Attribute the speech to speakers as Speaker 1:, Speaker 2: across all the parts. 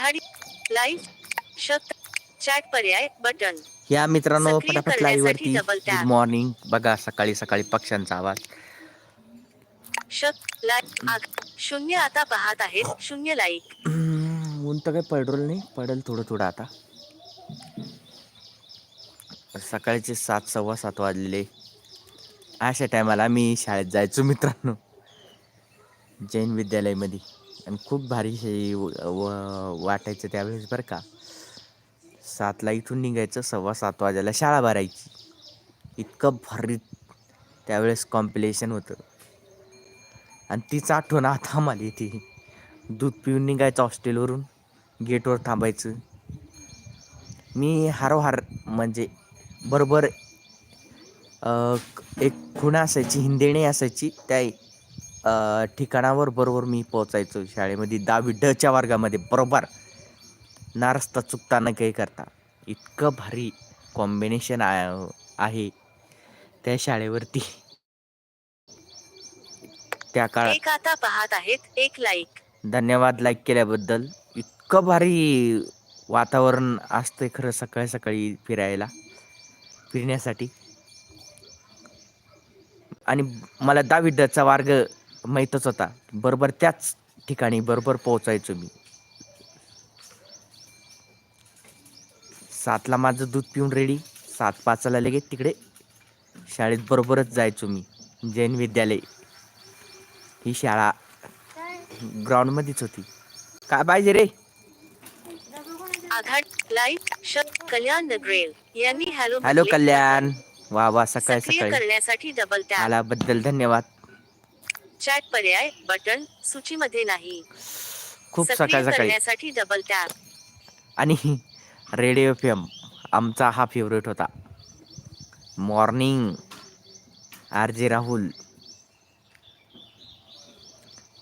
Speaker 1: आघाडी live शब्द chat पर्याय button.
Speaker 2: या मित्रांनो
Speaker 1: सक्रिय
Speaker 2: पटापट लाईव्ह
Speaker 1: करण्यासाठी
Speaker 2: वरती
Speaker 1: double tap.
Speaker 2: Good morning. बघा सकाळी सकाळी पक्ष्यांचा आवाज.
Speaker 1: शब्द आग शून्य आता पाहत आहेत. शून्य लाईक.
Speaker 2: हम्म, ऊन तर काही पडरोल नाही. पडेल थोडं थोडं आता. सकाळचे सात सव्वा सात वाजलेले अशा टायमाला मी शाळेत जायचो मित्रांनो. जैन विद्यालयामध्ये. आणि खूप भारी हे व- व- वाटायचं त्यावेळेस बरं का. सातला इथून निघायचं सव्वा सात वाजायला शाळा भरायची. इतकं भारी त्यावेळेस कॉम्पिटिशन होतं. आणि तीच आठवण आता आम्हाला येते. दूध पिऊन निघायचं हॉस्टेलवरून गेटवर थांबायचं. मी हारोहार म्हणजे बरोबर एक खुणा असायची हिंदेणी असायची त्या ठिकाणावर बरोबर मी पोचायचो शाळेमध्ये. दहावी डच्या वर्गामध्ये. बरोबर. नारस्ता चुकता न काही करता. इतकं भारी कॉम्बिनेशन आहे त्या शाळेवरती. त्या काळात
Speaker 1: एक आता पाहत आहेत. एक लाईक
Speaker 2: धन्यवाद लाईक केल्याबद्दल. इतकं भारी वातावरण असतंय खरं सकाळी सकाळी फिरायला. फिरण्यासाठी. आणि मला दहावी डचा वर्ग माहीतच होता. बरोबर त्याच ठिकाणी बरोबर पोहोचायचो मी. सातला माझं दूध पिऊन रेडी सात पाचला लगेच तिकडे शाळेत बरोबरच जायचो मी. जैन विद्यालय. ही शाळा ग्राउंडमध्येच होती. काय पाहिजे रे?
Speaker 1: आघाड लाईव्ह शब्द कल्याण नगरेल यांनी हॅलो.
Speaker 2: कल्याण. वा वा सकाळी सकाळी.
Speaker 1: करण्यासाठी डबल
Speaker 2: आल्याबद्दल धन्यवाद.
Speaker 1: चॅट पर्याय बटन सूचीमध्ये नाही.
Speaker 2: खूप
Speaker 1: सक्रिय
Speaker 2: सकाळ सकाळी.
Speaker 1: करण्यासाठी डबल टॅप
Speaker 2: आणि रेडिओ एफ एम आमचा हा फेवरेट होता. Morning R J Rahul.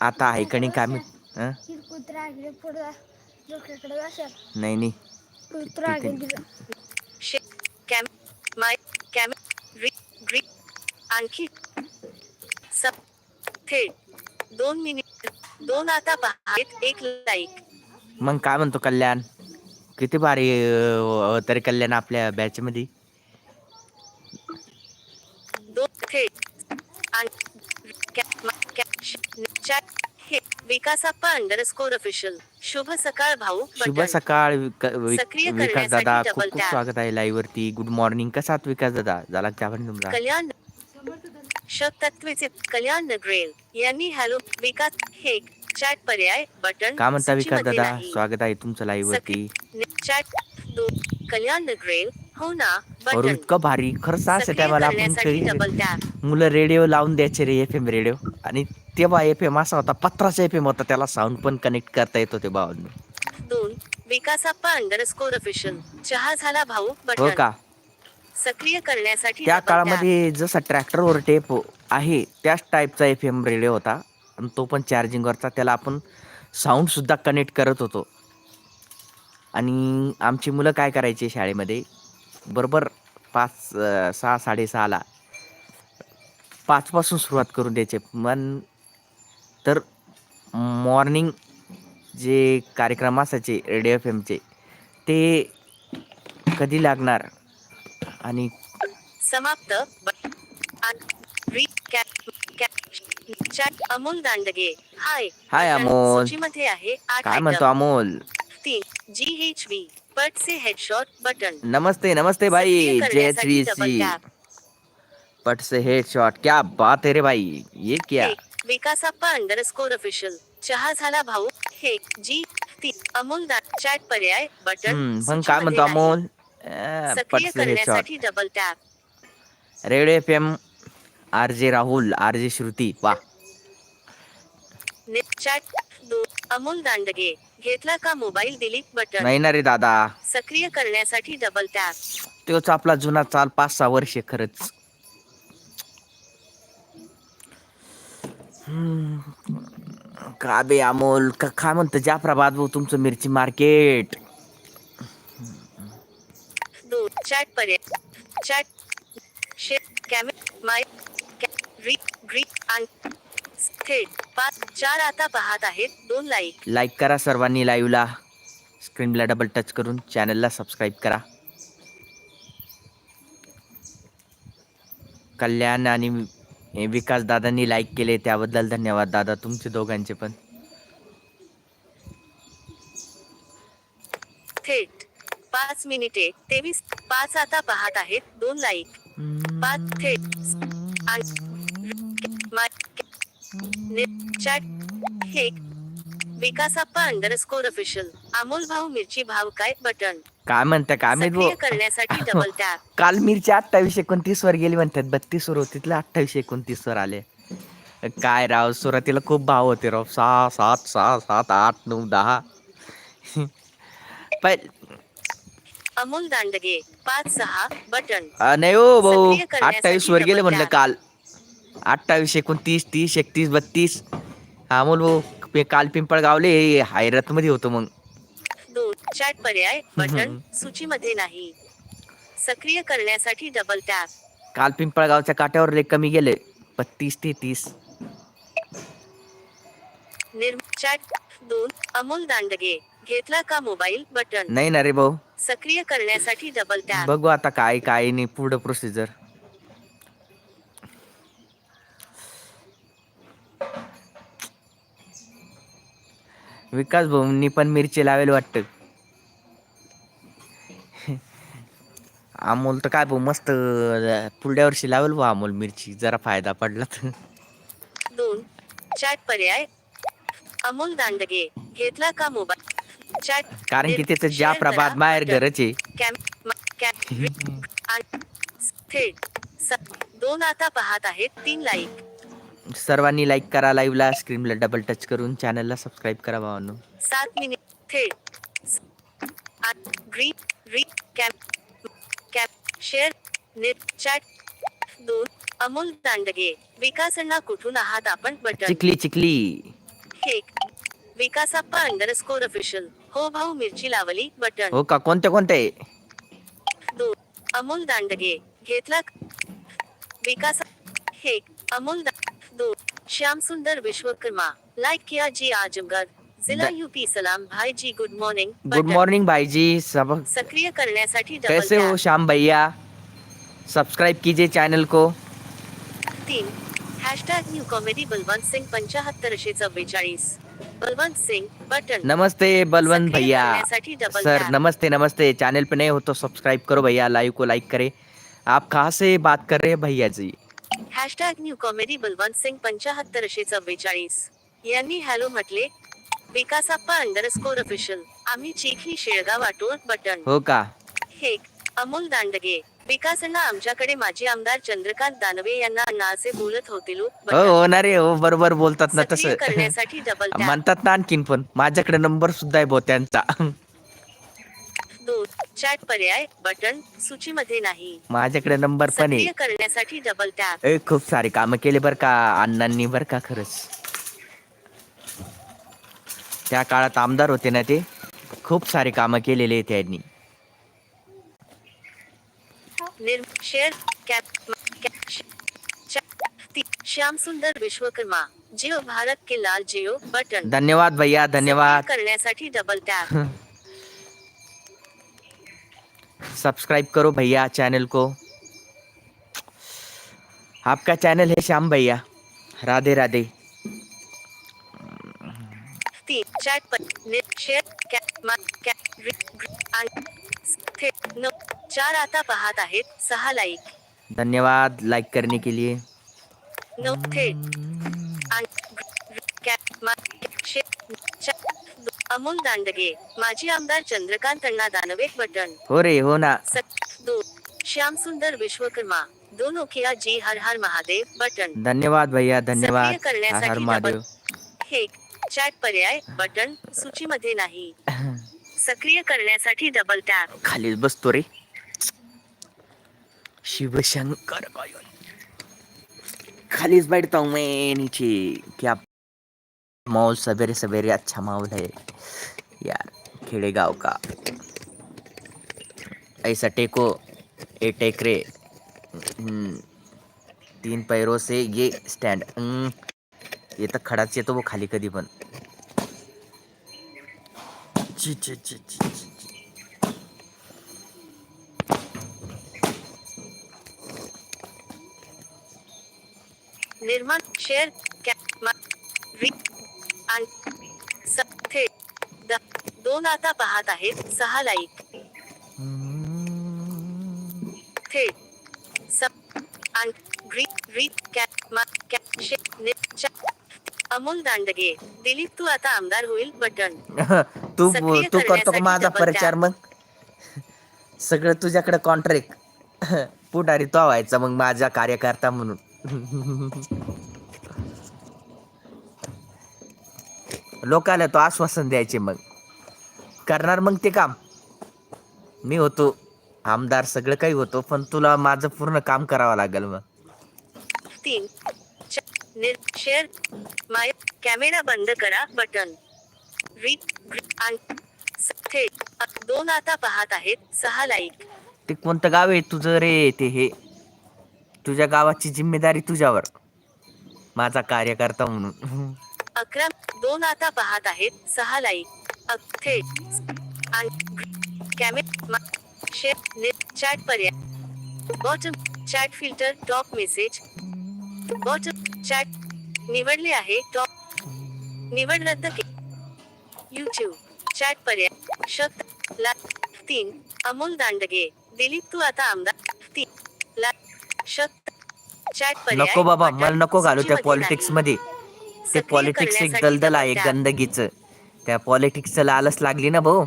Speaker 2: आता आहे का नाही काय माहीत? हं?
Speaker 3: कुत्रा आगे पुढं डोक्याकडे असेल
Speaker 2: नाही नाही.
Speaker 3: कुत्रा आगे
Speaker 2: तिथे-
Speaker 3: दिला
Speaker 1: शे कॅम माय कॅम री ग्री आणखी सब थेट दोन मिनिट दोन आता पाहत एक लाईक
Speaker 2: मग काय म्हणतो कल्याण? किती भारी अं, तरी कल्याण आपल्या बॅच मध्ये
Speaker 1: दोन थेट. आणि कॅ- मा- कॅ- श- चॅट हे विकासाप्पा अंडरस्कोर ऑफिशियल शुभ सकाळ भाऊ
Speaker 2: शुभ
Speaker 1: बटन.
Speaker 2: सकाळ विक- विकास
Speaker 1: करण्यासाठी
Speaker 2: दादा
Speaker 1: double
Speaker 2: खूप खूप
Speaker 1: tap.
Speaker 2: स्वागत आहे लाईव्ह वरती. गुड मॉर्निंग कसा आहात विकास दादा? झाला चहा पाणी तुमचा?
Speaker 1: कल्याण शतत्वेचे कल्याण नगरेल यांनी हॅलो विकास हे चॅट पर्याय बटन
Speaker 2: काय म्हणता विकास
Speaker 1: सूचीमध्ये
Speaker 2: दादा?
Speaker 1: नाही.
Speaker 2: स्वागत आहे तुमचं लाईव्ह वरती.
Speaker 1: चॅट कल्याण नगरेल हो ना
Speaker 2: और
Speaker 1: बटन
Speaker 2: इतकं भारी. खरंच असं
Speaker 1: सक्रिय
Speaker 2: टायमाला आपण
Speaker 1: करण्यासाठी
Speaker 2: खेळी
Speaker 1: डबल टॅप
Speaker 2: मुलं रेडिओ लावून द्यायचे रे एफ एम रेडिओ आणि तेव्हा एफ एम असा होता पत्राचा एफ एम होता त्याला साऊंड पण कनेक्ट करता येत होते भावांनो.
Speaker 1: दोन विकासाप्पा अंडरस्कोर ऑफिशियल चहा झाला भाऊ
Speaker 2: हो
Speaker 1: बटन.
Speaker 2: का?
Speaker 1: सक्रिय करण्यासाठी
Speaker 2: त्या. काळामध्ये जसा ट्रॅक्टरवर टेप आहे त्याच टाईपचा एफ एम रेडिओ होता. आणि तो पण चार्जिंगवरचा त्याला आपण साऊंड सुद्धा कनेक्ट करत होतो. आणि आमची मुलं काय करायचे शाळेमध्ये? बरोबर पाच अं, सहा साडेसहाला पाचपासून सुरुवात करून द्यायचे. मन तर मॉर्निंग जे कार्यक्रम असायचे रेडिओ एफ एमचे ते कधी लागणार? आणि
Speaker 1: समाप्त. अमोल दांडगे. हाय.
Speaker 2: हाय अमोल.
Speaker 1: सूचीमध्ये आहे
Speaker 2: काय म्हणतो अमोल?
Speaker 1: तीन. जी एच व्ही पट से हेडशॉट बटन
Speaker 2: नमस्ते नमस्ते भाई.
Speaker 1: double
Speaker 2: Shri
Speaker 1: tap.
Speaker 2: पट से हेड शॉट क्या बात है रे भाई. ये क्या?
Speaker 1: विकासाप्पा अंडरस्कोर ऑफिशियल चहा झाला भाऊ. हे जी अमोल चॅट पर्याय बटन
Speaker 2: हम्म मग काय म्हणतो अमोल? अं,
Speaker 1: सक्रिय करण्यासाठी double tap
Speaker 2: radio F M R J Rahul R जे श्रुती वा.
Speaker 1: ने- चॅट दो अमोल दांडगे घेतला का मोबाईल डिलीट बटन?
Speaker 2: नाही ना रे दादा.
Speaker 1: सक्रिय करण्यासाठी डबल टॅप
Speaker 2: तोच आपला जुना चाल पाच सहा वर्ष खरंच. हम्म. का बे अमोल? का काय म्हणतं? जाफराबाद भाऊ तुमचं मिरची मार्केट
Speaker 1: दो चॅट पर्याय चॅट शेत कॅमे माय री आणि थेट पाच चार आता पाहत आहेत दोन लाईक
Speaker 2: लाईक करा सर्वांनी लाईव्हला. स्क्रीनला डबल टच करून चॅनलला सबस्क्राईब करा. कल्याण आणि विकास दादांनी लाईक केले त्याबद्दल धन्यवाद दादा तुमचे दोघांचे पण
Speaker 1: थेट पाच मिनिटे. तेवीस पाच आता पाहत आहेत. दोन लाईक पाच थेट. चॅट हे विकासाप्पा अंडरस्कोर ऑफिशियल अमोल भाऊ मिरची भाव काय बटन.
Speaker 2: काय म्हणता काय माहीत
Speaker 1: करण्यासाठी डबल टॅप
Speaker 2: काल मिरची अठ्ठावीस एकोणतीस वर गेली म्हणतात बत्तीस वर होती तिथले अठ्ठावीस एकोणतीस वर आले. काय राव सुरुवातीला खूप भाव होते राव. सहा सात सहा सात आठ नऊ दहा. पण
Speaker 1: अमोल दांडगे पाच सहा बटन.
Speaker 2: नाही हो भाऊ.
Speaker 1: सक्रिय करण्यासाठी
Speaker 2: अठ्ठावीस वर गेले म्हणलं. काल. अठ्ठावीस एकोणतीस तीस एकतीस बत्तीस. अमोल भाऊ पे- काल पिंपळगावले हैरत मध्ये होतो मग.
Speaker 1: दोन चॅट पर्याय बटन सूचीमध्ये नाही. सक्रिय करण्यासाठी डबल टॅप
Speaker 2: काल पिंपळगावच्या काट्यावर लय कमी गेले बत्तीस ते तीस
Speaker 1: निर्म चॅट दोन अमोल दांडगे. घेतला का मोबाईल बटन?
Speaker 2: नाही ना रे भाऊ.
Speaker 1: सक्रिय करण्यासाठी डबल टॅप
Speaker 2: बघू आता काय काय नाही पुढं प्रोसिजर विकास भाऊंनी पण मिरची लावेल वाटतं. अमोल तर काय भाऊ मस्त पुढल्या वर्षी लावेल भाऊ अमोल मिरची. जरा फायदा पडला तर.
Speaker 1: दोन चॅट पर्याय. अमोल दांडगे घेतला का मोबाईल? चॅट
Speaker 2: कारण की त्याचं ज्या प्रभात बाहेर आहे.
Speaker 1: स- दोन आता पाहत आहेत तीन लाईक
Speaker 2: सर्वांनी लाईक करा लाईव्हला स्क्रीनला डबल टच करून चॅनलला सबस्क्राईब करा भावांनो.
Speaker 1: सात मिनिट थेट ग्रीन री कॅम कॅप शेअर नेट चॅट दोन अमोल दांडगे विकासण्णा कुठून आहात आपण? बटन.
Speaker 2: चिखली चिखली.
Speaker 1: विकासाप्पा अंडरस्कोर ऑफिशियल हो भाऊ मिरची लावली बटन
Speaker 2: हो का
Speaker 1: दोन अमोल दांडगे घेतला विकास अमोल दा- श्याम सुंदर विश्वकर्मा लाइक किया जी आजमगढ़ जिला यूपी सलाम भाई जी गुड मॉर्निंग
Speaker 2: गुड मॉर्निंग भाई जी सब
Speaker 1: सक्रिय करण्यासाठी
Speaker 2: कैसे हो श्याम भैया? सब्सक्राइब कीजिए चैनल को।
Speaker 1: तीन hashtag new comedy Balwant Singh पंचाहत्तरशे चव्वेचाळीस. बलवंत सिंग बटन.
Speaker 2: नमस्ते बलवंत भैया. सर. नमस्ते नमस्ते. चैनल पे नए हो तो सब्सक्राइब करो भैया लाइव को लाइक करें. आप कहाँ से बात कर रहे हैं भैया जी?
Speaker 1: Hashtag new comedy Balwant Singh पंचाहत्तरशे चव्वेचाळीस. यांनी हॅलो म्हटले विकासाप्पा अंडरस्कोर ऑफिशियल आम्ही चिखली शेळगाव वाटोळ बटन.
Speaker 2: हो का?
Speaker 1: हे अमोल दांडगे. विकासना आमच्याकडे माजी आमदार चंद्रकांत दानवे यांना अण्णा असे बोलत होते लोक.
Speaker 2: हो. हो ना रे हो बरोबर बोलतात ना तसं.
Speaker 1: करण्यासाठी डबल
Speaker 2: म्हणतात ना आणखीन पण. माझ्याकडे नंबर सुद्धा आहे भाऊ त्यांचा.
Speaker 1: दोन चॅट पर्याय बटन सूचीमध्ये नाही.
Speaker 2: माझ्याकडे नंबर पण आहे.
Speaker 1: सक्रिय करण्यासाठी डबल टॅप
Speaker 2: ए खूप सारे कामं केले बर का अण्णांनी बर का खरंच. त्या काळात आमदार होते ना ते. खूप सारे कामं केलेले त्यांनी.
Speaker 1: निर्म शेअर कॅप कॅप श- च- ती- श्याम सुंदर विश्वकर्मा जिओ भारत के लाल जिओ बटन।
Speaker 2: धन्यवाद भैया धन्यवाद।
Speaker 1: करण्यासाठी डबल टॅप
Speaker 2: सब्सक्राइब करो भैया चैनल को। आपका चैनल है श्याम भैया। राधे राधे।
Speaker 1: चॅट पर नेट थेट न चार आता पाहत आहेत सहा लाईक
Speaker 2: धन्यवाद लाइक करने के लिए.
Speaker 1: नऊ थेट अमोल दांडगे माजी आमदार चंद्रकांत अण्णा दानवे बटन.
Speaker 2: हो रे हो ना.
Speaker 1: दो श्याम सुंदर विश्वकर्मा दोन ओखिया जी हर हर महादेव बटन.
Speaker 2: धन्यवाद भैया धन्यवाद.
Speaker 1: करण्यासाठी हे चॅट पर्याय बटन सूचीमध्ये नाही. सक्रिय करण्यासाठी डबल टॅप
Speaker 2: खालीच बसतो रे. शिवशंकर खालीच बैठता हूँ मैं नीचे. क्या माहौल सवेरे सवेरे अच्छा माहौल है. यार खेड़े गांव का. ऐसा टेको ए टेकरे हम्म, तीन पैरों से ये स्टैंड हम्म, ये तर खडाच येतो वो खाली कधी पण ची ची ची ची.
Speaker 1: निर्माण शेअर दोन आता पाहत आहेत सहा लाईक. थेट अमोल दांडगे दिलीप तू आता आमदार होईल बटन
Speaker 2: तू
Speaker 1: सक्रिय
Speaker 2: तू करतो का
Speaker 1: करण्यासाठी
Speaker 2: माझा प्रचार. मग? सगळं तुझ्याकडे कॉन्ट्रॅक्ट पुढारी तो व्हायचा मग माझा कार्यकर्ता म्हणून. लोकाला तो आश्वासन द्यायचे मग. करणार मग ते काम. मी होतो आमदार सगळं काही होतो पण तुला माझं पूर्ण काम करावं लागेल मग.
Speaker 1: तीन चा- निर शेअर माय कॅमेरा बंद करा बटन री ग्री- आणि स- थेट अ- दोन आता पाहत आहेत सहा लाईक
Speaker 2: ते कोणतं गाव आहे तुझं रे ते हे? तुझ्या गावाची जिम्मेदारी तुझ्यावर. माझा कार्यकर्ता म्हणून.
Speaker 1: अकरा दोन आता पाहत आहेत सहा लाईक अ- थेट आणि ग्री- कॅमेरा शेअर निर चॅट पर्याय. Bottom chat filter top message. Bottom chat निवडले आहे टॉप. निवड रद्द केली यूट्यूब चॅट पर्याय शत ला तीन. अमोल दांडगे. दिलीप तू आता आमदार. तीन. ला शत चॅट पर्याय.
Speaker 2: नको बाबा मला नको घालू त्या पॉलिटिक्स. मध्ये. ते पॉलिटिक्स एक दलदल आहे. गंदगीचं. त्या पॉलिटिक्सचं लालच लागली ना भाऊ.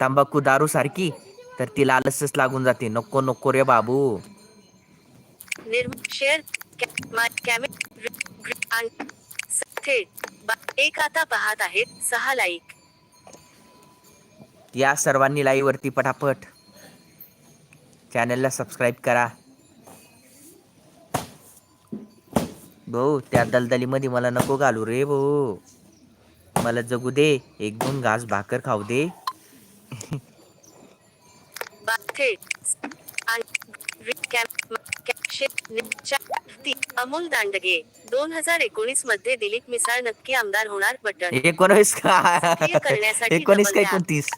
Speaker 2: तंबाखू दारू सारखी. तर ती लालचच लागून जाते. नको नको रे बाबू.
Speaker 1: निर्म शेअर कॅमे थेट एक आता पाहत आहेत सहा लाईक.
Speaker 2: या सर्वांनी लाईव्ह वरती पटापट चॅनलला सबस्क्राईब करा. भाऊ त्या दलदलीमध्ये मला नको घालू रे भाऊ मला जगू दे एक दोन घास भाकर खाऊ दे.
Speaker 1: अमोल दांडगे दोन हजार एकोणीसमध्ये दिलीप मिसाळ नक्की आमदार होणार बटन. करण्यासाठी
Speaker 2: एकोणीस
Speaker 1: double
Speaker 2: का
Speaker 1: tap.
Speaker 2: एकोणतीस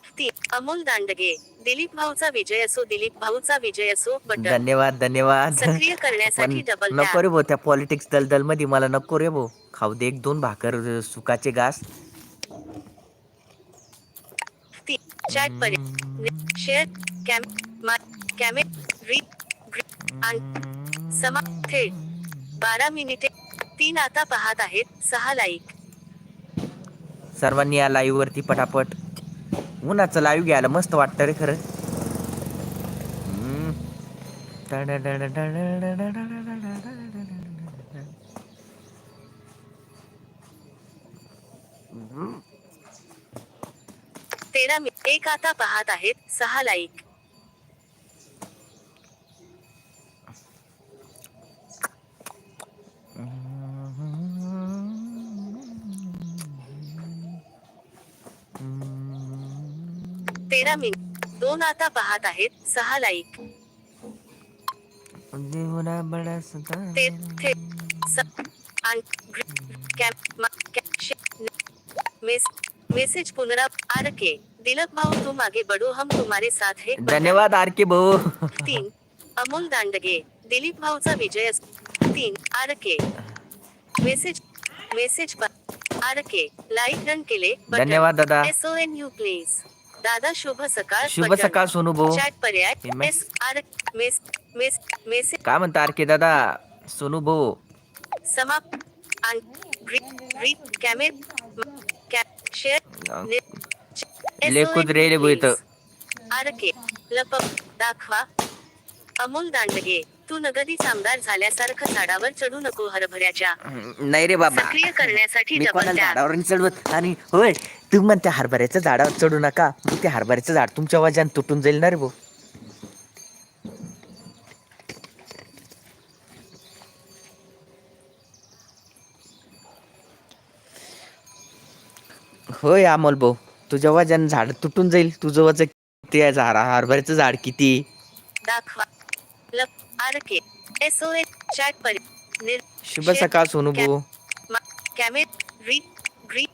Speaker 1: अमोल दांडगे दिलीप भाऊचा विजय असो दिलीप भाऊचा विजय असो बटन.
Speaker 2: धन्यवाद धन्यवाद.
Speaker 1: सक्रिय करण्यासाठी डबल
Speaker 2: नको रे भाऊ त्या पॉलिटिक्स दलदलमध्ये मला नको रे भाऊ. खाऊ दे एक दोन भाकर सुकाचे घास.
Speaker 1: चॅट पर्याय नि- शेअर कॅम कॅमे री ग्रि- आणि समा थेट बारा मिनिटे तीन आता पाहत आहेत सहा लाईक
Speaker 2: सर्वांनी या लाईव्ह वरती पटापट उन्हाचं लाईव्ह घ्यायला मस्त वाटतं रे खरं.
Speaker 1: तेरा मि एक आता पाहत आहेत सहा लाईक तेरा मिनिट. दोन आता पाहत आहेत. सहा लाईक.
Speaker 2: देवना बडा सदा
Speaker 1: ते थे मेस मेसेज पुनरा आर के दिलक भाऊ तुम आगे बढ़ो. हम तुम्हारे साथ है.
Speaker 2: धन्यवाद आर के भाऊ.
Speaker 1: तीन. अमोल दांडगे. दिलीप भाऊचा विजय. तीन. R K message message R K like run केले.
Speaker 2: धन्यवाद दादा.
Speaker 1: S O N U please दादा शुभ सकाळ
Speaker 2: शुभ. सकाळ सोनू भाऊ
Speaker 1: चॅट पर्याय
Speaker 2: पेमेंट.
Speaker 1: एस आर मेस मेस मेसेज
Speaker 2: काय म्हणता आर के दादा सोनू भाऊ
Speaker 1: समाप्त आणि ग्री ग्री कॅमे कॅप शेअर नि-
Speaker 2: रे रे बोईत.
Speaker 1: please. आर के लपक दाखवा अमोल दांडगे तू नगदीच आमदार झाल्यासारखं झाडावर चढू नको हरभऱ्याच्या.
Speaker 2: नाही रे बाबा.
Speaker 1: सक्रिय करण्यासाठी
Speaker 2: मी
Speaker 1: डबल
Speaker 2: कोणाला
Speaker 1: टॅप
Speaker 2: झाडावर नाही चढवत? आणि होय तुम्ही म्हणते हरभऱ्याच्या झाडावर चढू नका. मग ते हरभऱ्याचं झाड तुमच्या वजन तुटून जाईल ना रे भाऊ. होय अमोल भाऊ तुझ्या वजन झाड तुटून जाईल. तुझं वजन ते झाड? हरभऱ्याचं झाड किती?
Speaker 1: दाखवा. लप R K S O N chat पर
Speaker 2: शुभ सकाळ सोनू भाऊ.
Speaker 1: कॅमे री ग्री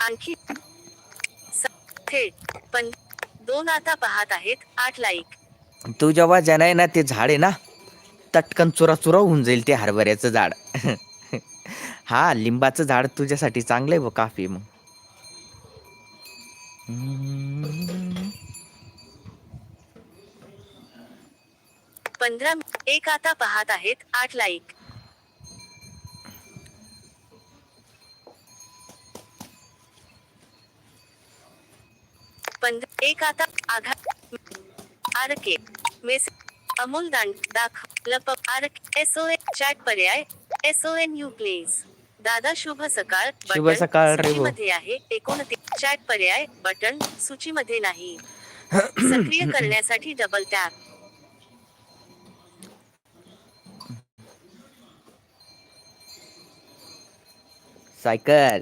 Speaker 1: आणखी थेट पण दोन आता पाहत आहेत आठ लाईक.
Speaker 2: तू जेव्हा ज्यानं आहे ना ते झाड आहे ना तटकन चुरा चुरा होऊन जाईल ते हरभऱ्याचं झाड. हा लिंबाचं झाड तुझ्यासाठी चांगलं आहे ब काफी मग.
Speaker 1: पंधरा एक आता पाहत आहेत आठ लाईक. एक आता आघात आर के मेस अमोल दांड दाख लपक R S O N chat पर्याय S O N U please दादा शुभ सकाळ.
Speaker 2: शुभ
Speaker 1: बटन
Speaker 2: सकाळ रे भाऊ.
Speaker 1: सूचीमध्ये आहे. एकोणतीस चॅट पर्याय बटन सूचीमध्ये नाही. सक्रिय करण्यासाठी डबल टॅप
Speaker 2: सायकल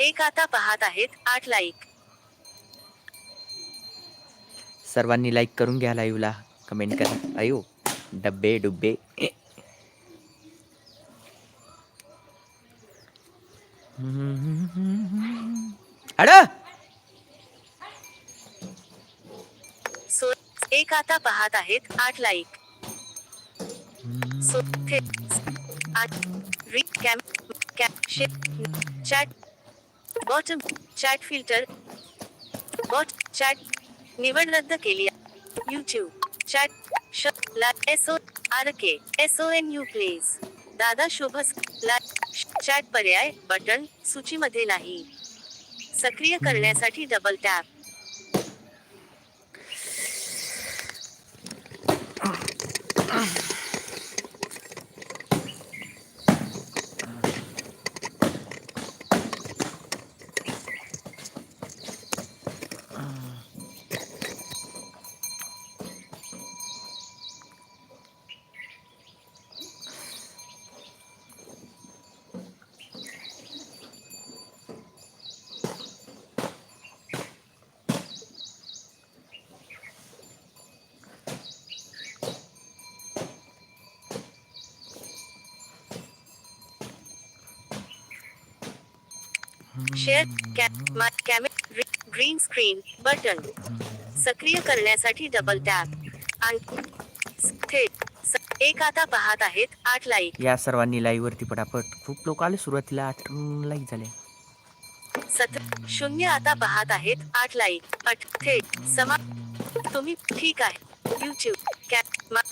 Speaker 1: एक आता पाहत आहेत आठ लाईक
Speaker 2: सर्वांनी लाईक करून घ्या लाईव्हला कमेंट करा. अयो डब्बे डुब्बे. अड!
Speaker 1: एक आता पाहत आहेत, आठ like. Chat, bottom, chat filter, bought, chat निवड रद्द केली YouTube chat R K N U please दादा शोभस चॅट पर्याय, बटन, सूचीमध्ये नाही. सक्रिय करण्यासाठी डबल टॅप शेअर कॅ कॅमेरा ग्रीन स्क्रीन बटन. सक्रिय करण्यासाठी डबल टॅप थेट एक आता पाहत आहेत आठ लाईक
Speaker 2: या सर्वांनी लाईव्ह वरती पटापट. खूप लोक आले सुरुवातीला आठ लाईक झाले.
Speaker 1: सत शून्य आता पाहत आहेत आठ लाईक अट थेट समा तुम्ही ठीक आहे. यूट्यूब